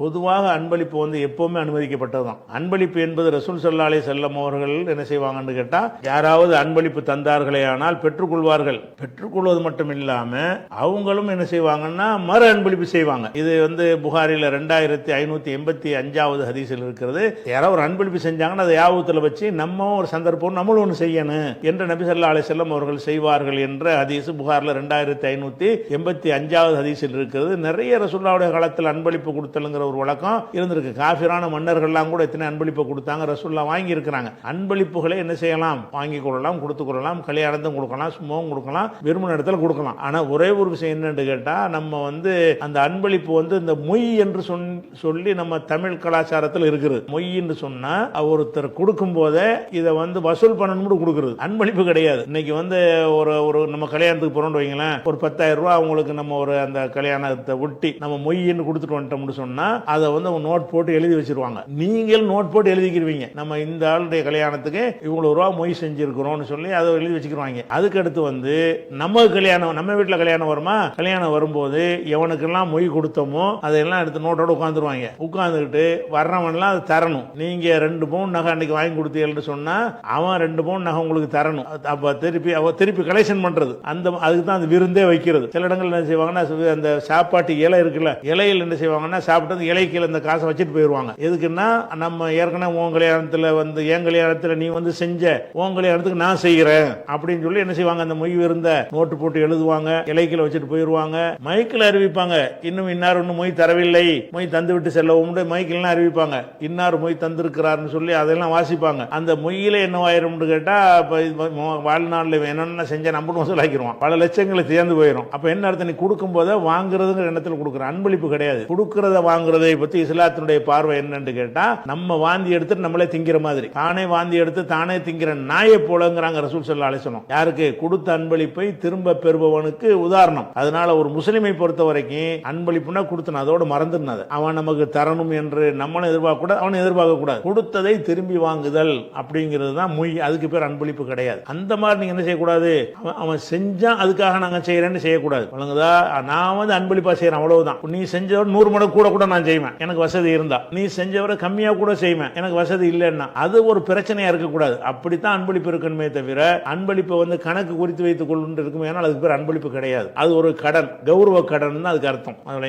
பொதுவாக அன்பளிப்பு வந்து எப்பவுமே அனுமதிக்கப்பட்டதுதான். அன்பளிப்பு என்பது ரசூல் சல்லாலே செல்லம் அவர்கள் என்ன செய்வாங்கன்னு கேட்டா யாராவது அன்பளிப்பு தந்தார்களே ஆனால் பெற்றுக்கொள்வார்கள். பெற்றுக்கொள்வது மட்டும் இல்லாம அவங்களும் என்ன செய்வாங்கன்னா மறு அன்பளிப்பு செய்வாங்க. இது வந்து புகாரில ரெண்டாயிரத்தி ஐநூத்தி எண்பத்தி அஞ்சாவது ஹதீஸில் இருக்கிறது. யாராவது ஒரு அன்பளிப்பு செஞ்சாங்கன்னா அதை யாபத்துல வச்சு நம்ம ஒரு சந்தர்ப்பம் நம்மளும் ஒன்று செய்யணும் என்று நபி ஸல்லல்லாஹு அலைஹி செல்லம் அவர்கள் செய்வார்கள் என்ற ஹதீஸ் புகாரில் ரெண்டாயிரத்தி ஐநூத்தி எண்பத்தி அஞ்சாவது ஹதீஸில் இருக்கிறது. நிறைய ரசூல்லாவுடைய காலத்தில் அன்பளிப்பு கொடுத்தலுங்கிற ஒரு வழக்கம் இருந்திருக்கு. காஃபிரான மன்னர்கள்லாம் கூட எத்தனை அன்பளிப்பு கொடுத்தாங்க. ரசூல்லா வாங்கி இருக்கிறாங்க அன்பளிப்புகளை என்ன செய்யலாம்? வாங்கி கொள்ளலாம் கொடுத்து கொள்ளலாம் கல்யாணத்தும் கொடுக்கலாம் சும்மாவும் கொடுக்கலாம் விரும்பின இடத்துல கொடுக்கலாம். ஆனால் ஒரே ஒரு விஷயம் என்னன்னு கேட்டால் நம்ம வந்து அந்த அன்பளிப்பு வந்து இந்த மொய் என்று சொன்- சொல்லி நம்ம தமிழ் கலாச்சாரத்தில் இருக்குது. மொய் என்று சொன்னால் ஒருத்தர் கொடுக்கும் போதே இதை வந்து வசூல் பண்ணணும்னு கொடுக்குறது. அன்பளிப்பு கிடையாது. இன்னைக்கு வந்து ஒரு ஒரு நம்ம கல்யாணத்துக்கு போகிறோம்னு வைங்களேன். ஒரு பத்தாயிரம் ரூபாய் அவங்களுக்கு நம்ம ஒரு அந்த கல்யாணத்தை ஒட்டி நம்ம மொய்ன்னு கொடுத்துட்டு வந்துட்டோம்னு சொன்னால் அதை வந்து அவங்க நோட் போட்டு எழுதி வச்சிருவாங்க. நீங்கள் நோட் போட்டு எழுதிக்கிருவீங்க. நம்ம இந்த ஆளுடைய கல்யாணத்துக்கு இவ்வளவு ரூபா மொய் செஞ்சிருக்கிறோம்னு சொல்லி அதை எழுதி வச்சுக்கிறாங்க அதுக்கு அடுத்து வந்து நம்ம கல்யாணம் நம்ம வீட்டில் கல்யாணம் வருமா? கல்யாணம் வரும்போது எவனுக்கெல்லாம் மொய் கொடுத்தோமோ அதையெல்லாம் எடுத்து நோட்டோட உட்காந்துருவாங்க. உட்காந்துக்கிட்டு வர்றவன்லாம் அதை தரணும். நீங்க ரெண்டு பவுன் நகை அன்னைக்கு வாங்கி கொடுத்தீங்கன்னு சொன்னா அவன் ரெண்டு பவுன் நகை உங்களுக்கு தரணும். அப்போ அப்ப திருப்பி அவ திருப்பி கலெக்ஷன் பண்றது. அந்த அதுக்கு தான் அந்த விருந்தே வைக்கிறது. சில இடங்கள்ல என்ன செய்வாங்கன்னா அந்த சாப்பாட்டு இலை இருக்குல்ல இலையில் என்ன செய்வாங்கன்னா சாப்பிட்டு இலை இந்த அந்த காசை வச்சுட்டு போயிடுவாங்க எதுக்குன்னா நம்ம ஏற்கனவே உன் கல்யாணத்தில் வந்து என் கல்யாணத்தில் நீ வந்து செஞ்ச உன் கல்யாணத்துக்கு நான் செய்கிறேன் அப்படின்னு சொல்லி என்ன செய்வாங்க? அந்த மொய் இருந்த நோட்டு போட்டு எழுதுவாங்க. இலைக்கில வச்சுட்டு போயிடுவாங்க மைக்கில் அறிவிப்பாங்க. இன்னும் இன்னார் ஒன்றும் மொய் தரவில்லை. மொய் தந்து விட்டு செல்லவும் மைக்கில்லாம் அறிவிப்பாங்க. இன்னார் மொய் தந்திருக்கிறார்னு சொல்லி அதெல்லாம் வாசிப்பாங்க. அந்த மொய்யில என்னவாயிரும்னு கேட்டால் இப்போ வாழ்நாளில் என்னென்ன செஞ்ச நம்பணும் வசூலாக்கிடுவான் பல லட்சங்களை சேர்ந்து போயிடும் அப்போ என்ன அர்த்தம்? நீ கொடுக்கும் போதே வாங்குறதுங்கிற எண்ணத்தில் கொடுக்குற. அன்பளிப்பு கிடையாது. கொடுக்கறத வாங்குறது பத்தி இஸ்லாத்தினுடைய பார்வை என்னன்னு கேட்டா நம்ம வாந்தி எடுத்து நம்மளே திங்கிற மாதிரி. தானே வாந்தி எடுத்து தானே திங்கிற நாயை போலங்கிறாங்க ரசூல் சல்லா அலிசனம் யாருக்கு? கொடுத்த அன்பளிப்பை திரும்ப பெறுபவனுக்கு உதாரணம். அதனால ஒரு முஸ்லிமை பொறுத்த வரைக்கும் அன்பளிப்புனா கொடுத்தன அதோட மறந்துருந்தது அவன் நமக்கு தரணும் என்று நம்மளும் எதிர்பார்க்க கூடாது அவனை எதிர்பார்க்க கூடாது. கொடுத்ததை திரும்பி வாங்குதல் அப்படிங்கிறது தான் மொய் அதுக்கு பேர் அன்பளிப்பு கிடையாது. அந்த மாதிரி நீங்க என்ன செய்யக்கூடாது? அவன் அவன் செஞ்சா அதுக்காக நாங்க செய்யறேன்னு செய்யக்கூடாது. வழங்குதா? நான் வந்து அன்பளிப்பா செய்யறேன் அவ்வளவுதான். நீ செஞ்சதோட நூறு மடங்கு கூட கூட நான் செய்வேன். எனக்கு வசதி இருந்தா. நீ செஞ்சவரை கம்மியா கூட செய்வேன். எனக்கு வசதி இல்லைன்னா. அது ஒரு பிரச்சனையா இருக்கக்கூடாது. அப்படித்தான் அன்பளிப்பு இருக்கணுமே தவிர அன்பளிப்பை வந்து கணக்கு குறித்து வைத்துக் கொண்டு இருக்கும் ஏன்னால் அதுக்கு பேர் அன்பளிப்பு கிடையாது. அது ஒரு கடன். கௌரவ கடன் தான் அதுக்கு அர்த்தம். அதுல